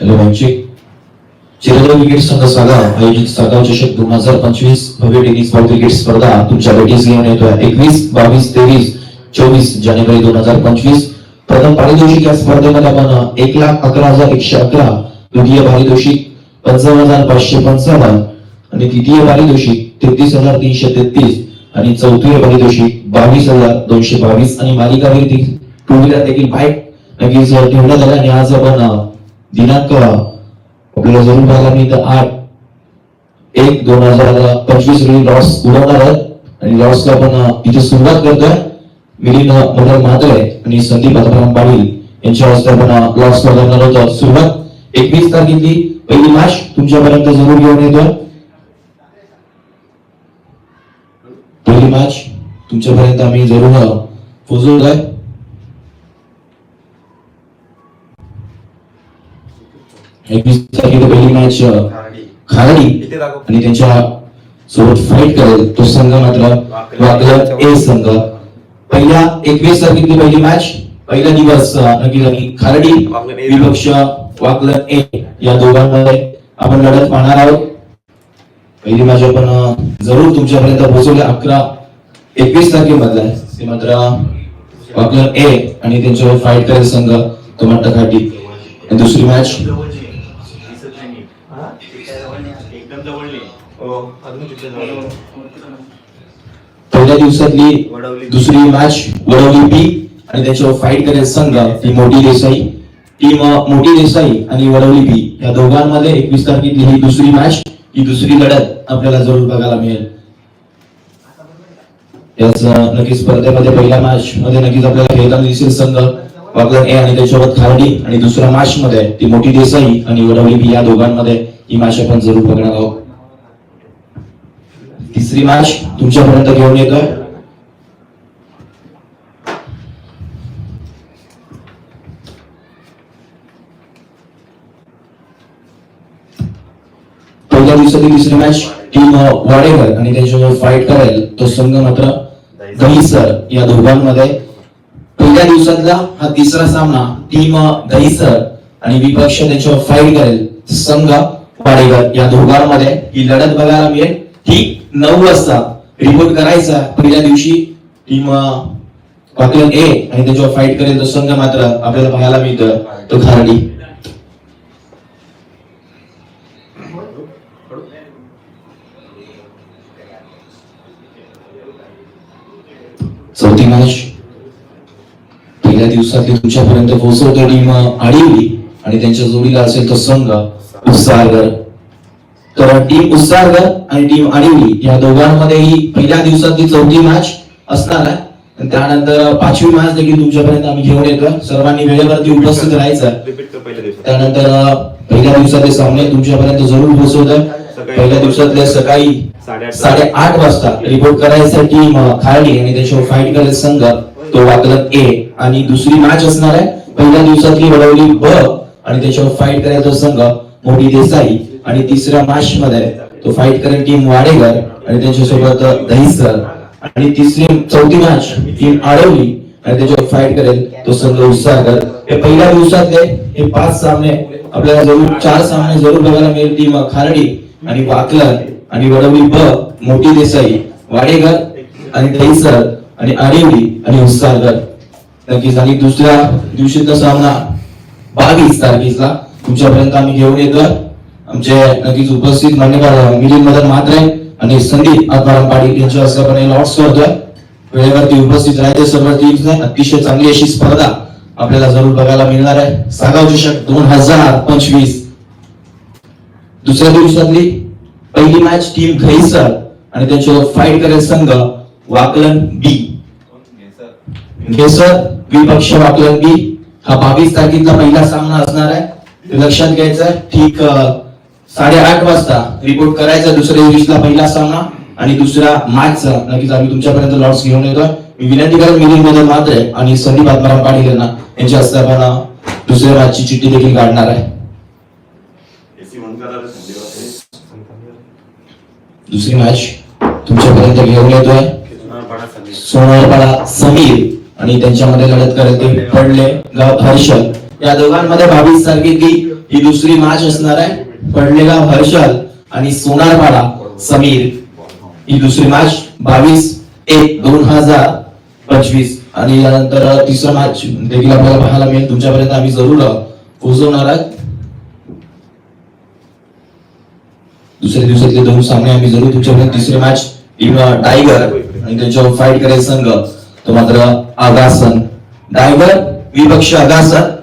Hello वंचित चिरंजीव cricket संघ सागाव आयोजित सागाव चषक दोन हजार पंचवीस भव्य टेनिस बॉल क्रिकेट स्पर्धा तुमच्या भेटीस घेऊन येतोय. एकवीस बावीस तेवीस चोवीस जानेवारी दोन हजार पंचवीस. प्रथम पारितोषिक या स्पर्धेमध्ये आपण एक लाख अकरा हजार एकशे अकरा द्वितीय पारितोषिक पंचावन्न हजार पाचशे पंचावन्न आणि तृतीय पारितोषिक तेहतीस हजार तीनशे तेहतीस आणि चौथीय पारितोषिक बावीस हजार दोनशे बावीस. आणि मालिकावीर टू व्हीलर देखील बाईक नक्कीच ठेवण्यात आल्या आणि आज आपण दिनांक आपल्याला जरूर राहिला मी तर आठ एक दोन हजार पंचवीस रोजी लॉस उडवणार आहोत. आणि लॉसला आपण इथे सुरुवात करतोय. मिलिंद मदर म्हात्रे आणि संदीप आत्माराम पाटील यांच्या हस्ते आपण लॉस करणार होतो सुरुवात एकवीस तारखेची पहिली मॅच तुमच्यापर्यंत जरूर घेऊन येतोय पहिली मॅच तुमच्यापर्यंत आम्ही जरूर पोहोचवतोय. एकवीस तारखेला पहिली मॅच खारडी. आणि त्यांच्यासोबत फाईट करेल. तो संघ मात्र ए संघ. पहिल्या एकवीस तारखेची पहिली मॅच पहिला दिवस नक्कीच आणि खारडी. विपक्ष वाकलन ए. या दोघांमध्ये आपण लढत पाहणार आहोत. पहिली मॅच आपण जरूर तुमच्यापर्यंत पोहोचवले. अकरा एकवीस तारखेमधला आहे ते मात्र वाकलन ए आणि त्यांच्यावर फाईट करेल संघ. तो म्हणतं खाटी आणि दुसरी मॅच पहिल्या दिवसातली. दुसरी मॅच वडवली बी आणि त्याच्यावर फाईट करेल संघ ती मोठी देसाई. टीम मोठी देसाई आणि वडवली बी या दोघांमध्ये एकवीस तारखेतली ही दुसरी मॅच ही दुसरी लढत आपल्याला जरूर बघायला मिळेल. याच नक्कीच स्पर्धेमध्ये पहिल्या मॅच मध्ये नक्कीच आपल्याला खेळताना दिसेल संघ. वागलन ए आणि त्याच्यासोबत खारडी आणि दुसऱ्या मॅच मध्ये ती मोठी देसाई आणि वडवली बी या दोघांमध्ये ही मॅच आपण जरूर बघणार आहोत. तिसरी मॅच तुमच्यापर्यंत घेऊन येतोय. पहिल्या दिवसाची तिसरी मॅच टीम वाडेकर आणि त्यांच्यासोबत फाईट करेल तो संघ मात्र दहीसर या दोघांमध्ये. पहिल्या दिवसातला हा तिसरा सामना टीम दहीसर आणि विपक्ष त्यांच्यावर फाईट करेल संघ वाडेकर या दोघांमध्ये. ही लढत बघायला मिळेल. ठीक. नऊ वाजता रिपोर्ट करायचा. पहिल्या दिवशी टीम पाकलन ए आणि त्याच्यावर फाईट करेल तो संघ मात्र आपल्याला पाहायला मिळतं तो खारडी चौथी मॅच पहिल्या दिवसातली तुमच्यापर्यंत पोहोचवतो टीम आडिवली. आणि त्यांच्या जोडीला असेल तो संघ उत्साहगर तर टीम उत्साहगर आणि टीम आडिवली या दोघांमध्ये ही पहिल्या दिवसातली चौथी मॅच असणार आहे. त्यानंतर पाचवी मॅच देखील तुमच्यापर्यंत आम्ही घेऊन येतो सर्वांनी वेळेवरती उपस्थित राहायचं. त्यानंतर पहिल्या दिवसातले सामने तुमच्यापर्यंत जरूर पोहोचवत पहिल्या दिवसातले सकाळी साडेआठ वाजता. रिपोर्ट करायसाठी टीम खारडी आणि त्याच्यावर फाईट करेल संघ तो वाकलत ए आणि दुसरी मॅच असणार आहे. पहिल्या दिवसातली वडवली ब आणि त्याच्यावर फाईट करेल तो संघ मोठी देसाई आणि तिसऱ्या माशमध्ये तो फाईट करेल टीम वाडेकर आणि त्यांच्यासोबत दहीसर. आणि तिसरी चौथी मॅच टीम आडवली आणि त्याच्यावर फाईट करेल तो संघ उत्साहकर हे पहिल्या दिवसातले हे पाच सामने आपल्याला जरूर चार सामने जरूर बघायला मिळेल. टीम खारडी आणि वाकलन आणि वडवली ब मोठी देसाई वाडेकर आणि दहीसर आणि आडिवली आणि उत्साहकर नक्कीच आणि दुसऱ्या दिवशीचा सामना बावीस तारखेला तुमच्यापर्यंत आम्ही घेऊन येतोय. आमचे नक्कीच उपस्थित मान्यवर मिलिंद मदन म्हात्रे आणि संदीप आत्माराम पाटील यांच्या हस्ते आपण हे लॉट्स करतोय. वेळेवरती उपस्थित राहायचे सर्व टीम्सने अतिशय चांगली अशी स्पर्धा आपल्याला जरूर बघायला मिळणार आहे. सागाव चषक दोन हजार पंचवीस. दुसऱ्या दिवसातली पहिली मॅच टीम घैसर आणि त्यांच्यावर फाईट करेल संघ वाकलन बी घेसर? विपक्ष वाकलन बी हा बावीस तारखेचा पहिला सामना असणार आहे. लक्षात घ्यायचं ठीक साडेआठ वाजता रिपोर्ट करायचा दुसऱ्या दिवशीला पहिला सामना आणि दुसरा मॅचचा नक्कीच आम्ही तुमच्यापर्यंत लॉट्स घेऊन येतोय. मी विनंती करेन मिलिंद मदन मात्रे आणि संदीप आत्माराम पाटील यांना यांच्या हस्ते आपण दुसऱ्या मॅचची चिठ्ठी देखील काढणार आहे. दुसरी मॅच तुमच्यापर्यंत घेऊन येतोय. सोनारपाडा समीर आणि त्यांच्यामध्ये लढत करत ते पडले. गाव हर्षल. या दोघांमध्ये बावीस तारखेची ही दुसरी मॅच असणार आहे. पडलेगाव हर्षल आणि सोनारपाडा समीर. ही दुसरी मॅच बावीस एक दोन हजार पंचवीस. आणि यानंतर तिसरा मॅच देखील आपल्याला पाहायला मिळेल. तुमच्यापर्यंत आम्ही जरूर पोहोचवणार आहोत. दुसऱ्या दिवसातले दोन सामने आम्ही जरूर तुमच्यापर्यंत तिसरी मॅच टीम टायगर आणि त्यांच्यावर फाईट करेल संघ. तो मात्र आगासन. टायगर विपक्ष आगासन.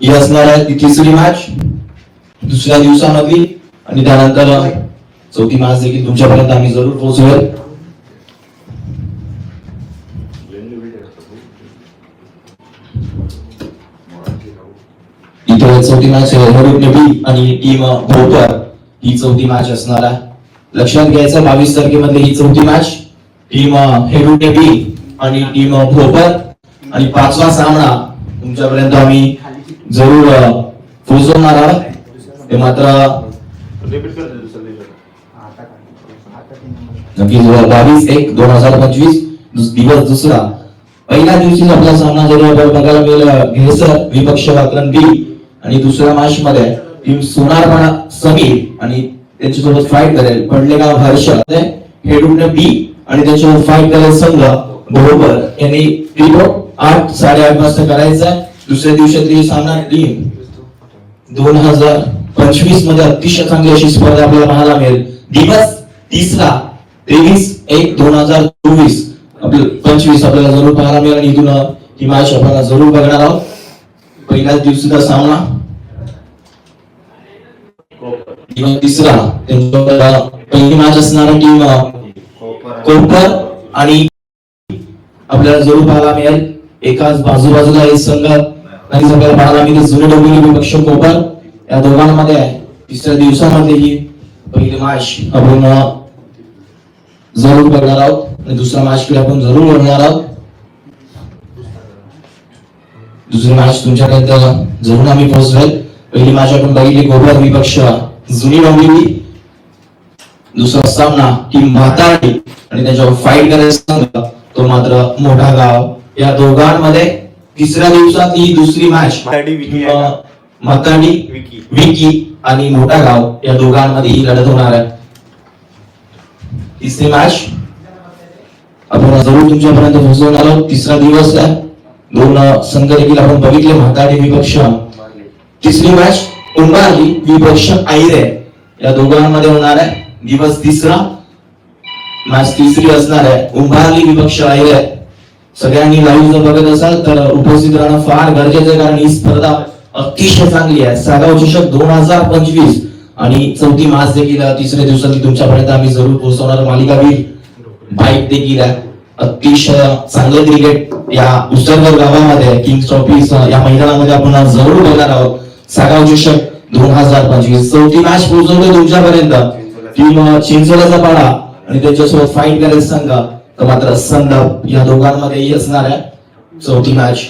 ही असणार आहे ती तिसरी मॅच दुसऱ्या दिवसामधली आणि त्यानंतर चौथी मॅच देखील तुमच्यापर्यंत आम्ही जरूर पोहोचवेल. इथे चौथी मॅच हरुप नबी आणि टीम भोपर ही चौथी मॅच असणार आहे. लक्षात घ्यायचं बावीस तारखेमध्ये ही चौथी मॅच टीम हेरू नबी आणि टीम भोपर आणि पाचवा सामना तुमच्यापर्यंत आम्ही जरूर अ, पोहोचवणार आहोत. ते मात्र नक्कीच बावीस एक दोन हजार पंचवीस दिवस दुसरा. पहिल्या दिवशी आपला सामना जरूर आपण बघायला मिळेल घेसर विपक्ष वाकरण बी आणि दुसऱ्या मॅच मध्ये टीम सोनारपणा समीर आणि त्यांच्यासोबत फाईट करेल. पडलेगाव हर्ष हेडून बी आणि त्यांच्यासोबत फाईट करेल संघ. बरोबर. यांनी रिपोर्ट आठ साडेआठ वाजता करायचं आहे. दुसऱ्या दिवशी सामना टीम दोन हजार पंचवीसमध्ये अतिशय चांगली अशी स्पर्धा आपल्याला पाहायला मिळेल. दिवस तिसरा तेवीस एक दोन हजार चोवीस. आपलं पंचवीस आपल्याला जरूर पाहायला मिळेल. आणि इथून ही मॅच आपल्याला जरूर बघणार आहोत. पहिल्याच दिवशीचा सामना. तिसरा त्यांच्या पहिली मॅच असणार टीम कोपर आणि आपल्याला जरूर पाहायला मिळेल. एकाच बाजूबाजूला हे संघ आणि आपल्याला पाहायला जुने डोंबिवली विपक्ष कोपर या दोघांमध्ये आहे. तिसऱ्या दिवसामध्ये ही पहिली मॅच आपण जरूर करणार आहोत. आणि दुसरा मॅच खेळ आपण जरूर लढणार आहोत. दुसरी मॅच तुमच्याकडे जरूर आम्ही पोहोचवेल. पहिली मॅच आपण बघितली गोबर विपक्ष जुनी डोंबिवली. दुसरा सामना टीम म्हातारी आणि त्याच्यावर फाईट करायचा तो मात्र मोठा गाव. या दोघांमध्ये तिसऱ्या दिवसात ही दुसरी मॅच म्हाताडी विकी आणि मोठा गाव या दोघांमध्ये ही लढत होणार आहे. तिसरी मॅच आपण जरूर तुमच्यापर्यंत पोहोचवणार आहोत तिसरा दिवस आहे. दोन संघ देखील आपण बघितले. म्हाताडी विपक्ष. तिसरी मॅच उंबारली विपक्ष आयरे या दोघांमध्ये होणार आहे. दिवस तिसरा मॅच तिसरी असणार आहे. उंबारली विपक्ष आयरे. सगळ्यांनी लाईव्ह जर बघत असाल तर उपस्थित राहणं फार गरजेचं आहे कारण ही स्पर्धा अतिशय चांगली आहे. सागाव चषक दोन हजार पंचवीस आणि चौथी मास देखील तिसऱ्या दिवसात तुमच्यापर्यंत आम्ही जरूर पोहोचवणार. मालिकावीर बाईक देखील आहे. अतिशय चांगलं क्रिकेट या उसरगर गावामध्ये किंग्स ट्रॉफी या मैदानामध्ये आपण जरूर बघणार आहोत. सागाव चषक दोन हजार पंचवीस. चौथी मॅच पोहोचवतो तुमच्यापर्यंत. टीम चिंचोल्याचा पाडा आणि त्याच्यासोबत फाईट करायचं संघ तर मात्र संदप या दोघांमध्येही असणार आहे. चौथी मॅच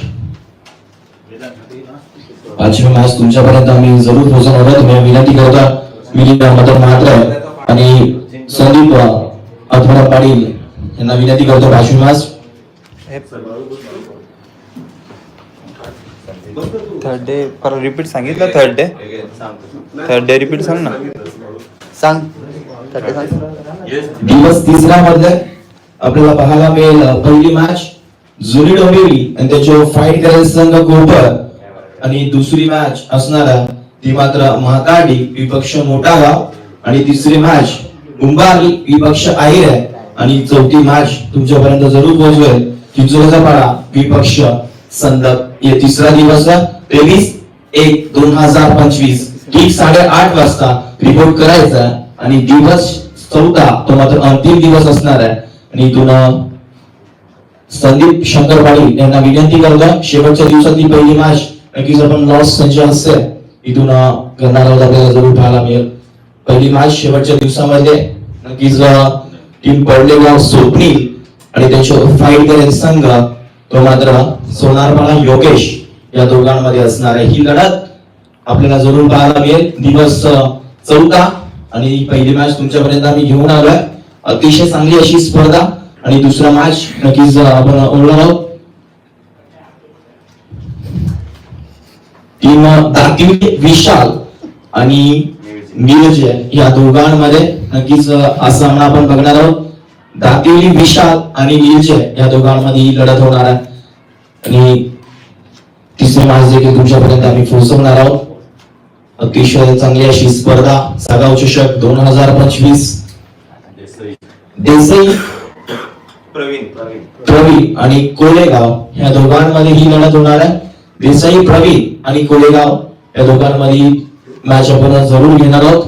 पाचवी मॅच तुमच्यापर्यंत आम्ही जरूर पोहोचवणार आहोत. मी विनंती करतो मिलिंद मदन मात्र आणि संदीप अथवा पाटील यांना विनंती करतो पाचवी मॅच थर्ड डे पर रिपीट सांगितलं third day third day repeat सांग ना. सांग थर्ड डे सांग दिवस तिसरा मध्ये आपल्याला पाहायला मिळेल पहिली मॅच जुनी डोंबिवली आणि त्याचे फाईट करायचं संघ गोपर आणि दुसरी मॅच असणार आहे ती मात्र म्हाताडी विपक्ष मोठा गाव. आणि तिसरी मॅच उंबारली विपक्ष आहिर आहे. आणि चौथी मॅच तुमच्यापर्यंत जरूर पोहोचवेल. चिंचोलीचा पाडा विपक्ष संदक हे तिसरा दिवस तेवीस एक दोन हजार पंचवीस. ठीक साडेआठ वाजता रिपोर्ट करायचा आणि दिवस चौथा तो मात्र अंतिम दिवस असणार आहे. आणि इथून संदीप शंकर पाटील यांना विनंती करतो शेवटच्या दिवसातली पहिली मॅच नक्कीच आपण लॉस त्यांच्या हस्ते इथून अ, करणार आहोत आपल्याला जरूर पाहायला मिळेल. पहिली मॅच शेवटच्या दिवसामध्ये नक्कीच टीम पडलेला स्वप्नील आणि त्यांच्या फाईट करेल संघ तो मात्र सोनारपाडा योगेश या दोघांमध्ये असणार आहे. ही लढत आपल्याला जरूर पाहायला मिळेल. दिवस चौथा आणि पहिली मॅच तुमच्यापर्यंत आम्ही घेऊन आलोय. अतिशय चांगली अशी स्पर्धा. आणि दुसरा मॅच नक्कीच आपण ओढणार आहोत. टीम दातिवली विशाल आणि नीरज या दोघांमध्ये. नक्कीच सामना आपण बघणार आहोत. दातिवली विशाल आणि नीरज या दोघांमध्ये ही लढत होणार आहे. आणि तिसरे मॅच देखील तुमच्यापर्यंत आम्ही पोहोचवणार आहोत. अतिशय चांगली अशी स्पर्धा. सागाव चषक दोन हजार पंचवीस. देसाई प्रवीण प्रवीण. आणि कोलेगाव या दोघांमध्ये ही लढत होणार आहे. देसाई प्रवीण आणि कोलेगाव या दोघांमध्ये मॅच आपण जरूर घेणार आहोत.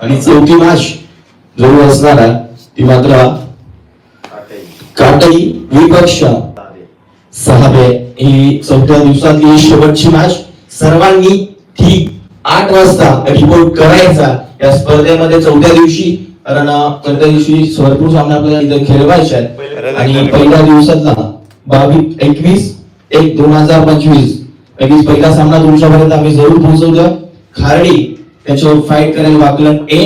आणि चौथी मॅच जरूर असणार आहे. ती मात्र काटई विपक्ष. सहावे ही चौथ्या दिवसातली शेवटची मॅच सर्वांनी ठीक आठ वाजता रिपोर्ट करायचा या स्पर्धेमध्ये चौथ्या दिवशी कारण चौथ्या दिवशी भरपूर सामने आपल्याला इथे खेळवायचे आहेत. आणि पहिल्या दिवसातला बावीस एकवीस एक दोन हजार पंचवीस. लगेच पहिला सामना तुमच्यापर्यंत आम्ही जरूर पोहोचवतो खारडी त्याच्यावर फाईट करेल वाकलन ए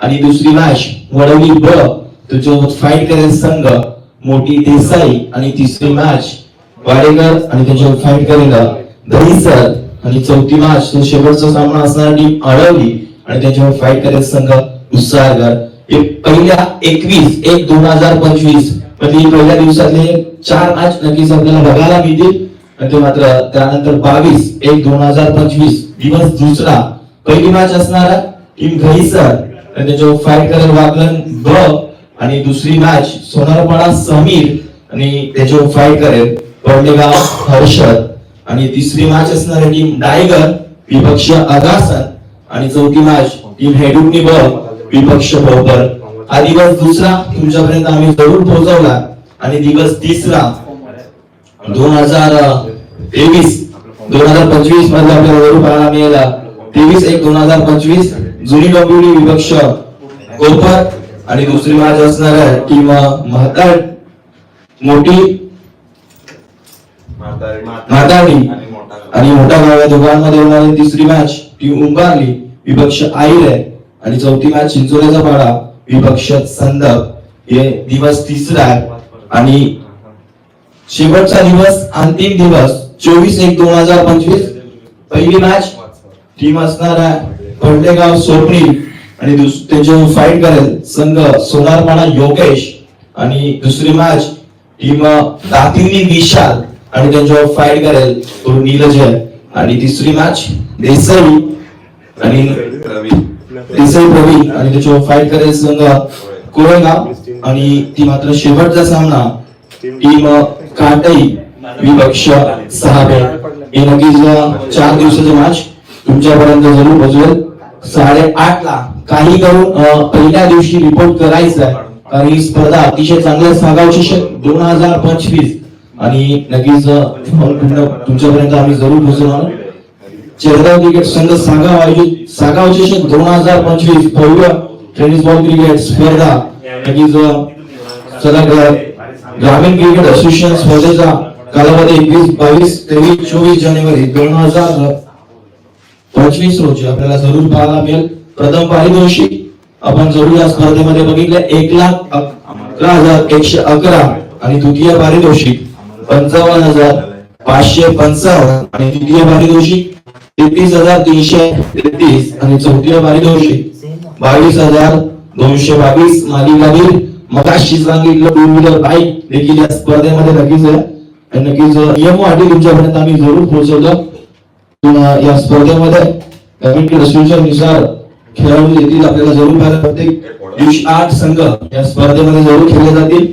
आणि दुसरी मॅच वडवली ब. त्याच्यावर फाईट करेल संघ मोठी देसाई आणि तिसरी मॅच वाडेकर आणि त्याच्यावर फाईट करेल दहीसर आणि चौथी मॅच तो शेवटचा सामना असणारा टीम अडवली आणि त्याच्यावर फाईट करेल संघ उत्साहगर पहिल्या एकवीस एक दोन हजार पंचवीस. म्हणजे पहिल्या दिवसातले चार मॅच नक्कीच आपल्याला बघायला मिळतील. आणि ते मात्र त्यानंतर बावीस एक दोन हजार पंचवीस. दिवस दुसरा. पहिली मॅच असणार टीम घईसर. आणि त्याच्यावर फाईट करेल वागलन ब. आणि दुसरी मॅच सोनारपाडा समीर. आणि त्याच्यावर फाईट करेल पडलेगाव हर्षद. आणि तिसरी मॅच असणार आहे टीम डायगर विपक्ष अगासन. आणि चौथी मॅच टीम हेडुकनी ब. विपक्ष भोपर हा दिवस दुसरा तुमच्यापर्यंत आम्ही जरूर पोहोचवला आणि दिवस तिसरा दोन हजार तेवीस दोन हजार पंचवीसमध्ये आपल्याला जरूर पाहायला मिळेल. तेवीस एक दोन हजार पंचवीस जुनी डोंबिवली विपक्ष कोपर आणि दुसरी मॅच असणार आहे टीम म्हातार. मोठी म्हातारी आणि मोठा गाव. या दोघांमध्ये होणारी तिसरी मॅच टीम उंबारली. विपक्ष आईल आहे. आणि चौथी मॅच चिंचोळ्याचा पाडा विपक्ष संदर्भ हे दिवस तिसरा आहे. आणि शेवटचा दिवस अंतिम दिवस चोवीस एक दोन हजार पंचवीस पहिली मॅच टीम असणार आहे. पडलेगाव सोपणी आणि दुस- फाईट करेल. संघ सोनारपाडा योगेश. आणि दुसरी मॅच टीम दातिनी विशाल. आणि त्यांच्यावर फाईट करेल तो नीलज आणि तिसरी मॅच देसाई. आणि प्रवीण आणि त्याच्यावर फाईट करेल संघ कोळेगाव आणि ती मात्र शेवटचा सामना टीम काटई विपक्ष सहावे. हे नक्कीच चार दिवसाचे मॅच तुमच्यापर्यंत जरूर पोहोचवेल साडेआठ ला काही करून पहिल्या दिवशी रिपोर्ट करायचा आहे. कारण ही स्पर्धा अतिशय चांगल्या सागावची दोन हजार पंचवीस. आणि नक्कीच तुमच्यापर्यंत आम्ही जरूर पोहोचवणार चेरगाव क्रिकेट संघ सागाव आयोजित सागाव चषक दोन हजार पंचवीस भव्य टेनिस बॉल क्रिकेट स्पर्धा. नक्कीच ग्रामीण क्रिकेट असोसिएशन स्पर्धेचा कालावधी एकवीस बावीस तेवीस चोवीस जानेवारी दोन हजार पंचवीस रोजी आपल्याला जरूर पाहायला मिळेल. प्रथम पारितोषिक आपण जरूर या स्पर्धेमध्ये बघितले. एक लाख अकरा हजार एकशे अकरा आणि द्वितीय पारितोषिक पंचावन्न हजार पाचशे पंचावन्न आणि द्वितीय पारितोषिक तेहतीस हजार तीनशे तेहतीस आणि चौथी पारितोषिक बावीस हजार दोनशे बावीस मालिकावीर मगाशी सांगितलं टू व्हीलर बाईक देखील या स्पर्धेमध्ये नक्कीच आहे. नक्कीच नियम अटी तुमच्यापर्यंत आम्ही जरूर पोहोचवतो. या स्पर्धेमध्ये कमिटी नुसार खेळाडू येतील आपल्याला जरूर पाहायला प्रत्येक दिवशी आठ संघ या स्पर्धेमध्ये जरूर खेळले जातील.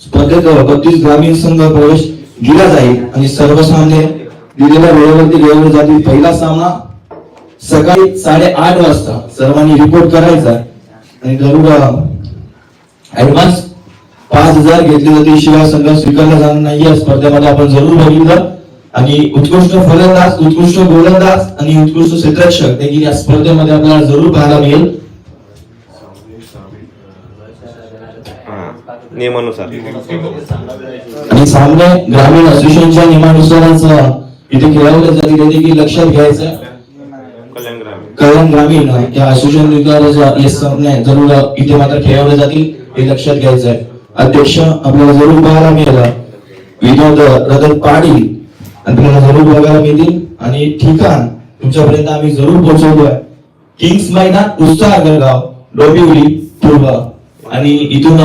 स्पर्धेत बत्तीस ग्रामीण संघ प्रवेश दिला जाईल आणि सर्वसामान्य दिलेल्या वेळेवरती खेळवले जातील पहिला सामना सकाळी साडेआठ वाजता. सर्वांनी रिपोर्ट करायचा. आणि जरूर ऍडव्हान्स पाच हजार घेतले जातील शिवाय संघ स्वीकारला जाणार नाही या स्पर्धेमध्ये आपण जरूर बघितलं. आणि उत्कृष्ट फलंदाज उत्कृष्ट गोलंदाज आणि उत्कृष्ट क्षेत्ररक्षक देखील या स्पर्धेमध्ये आपल्याला जरूर पाहायला मिळेल. नियमानुसार. आणि सामने ग्रामीण असोसिएशनच्या नियमानुसारच इथे खेळवले जाते हे की लक्षात घ्यायचं. कल्याण ग्रामीण या असोसिएशन जरूर इथे मात्र खेळवले जातील हे लक्षात घ्यायचं आहे. अध्यक्ष आपल्याला जरूर पाहायला मिळाला. विनोद रतन पाटील तुम्हाला जरूर बघायला मिळतील. आणि ठिकाण तुमच्यापर्यंत आम्ही जरूर पोहोचवतोय. किंग्स मैदान उत्साह गरगाव डोबिवली पूर्व. आणि इथून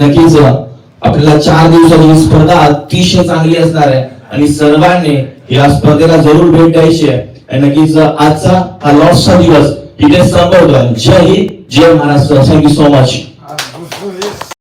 नक्कीच आपल्याला चार दिवसाची स्पर्धा अतिशय चांगली असणार आहे. आणि सर्वांनी या स्पर्धेला जरूर भेट द्यायची आहे. आणि नक्कीच आजचा हा लॉसचा दिवस इथे संपवतो जय हिंद जय Maharashtra. Thank you so much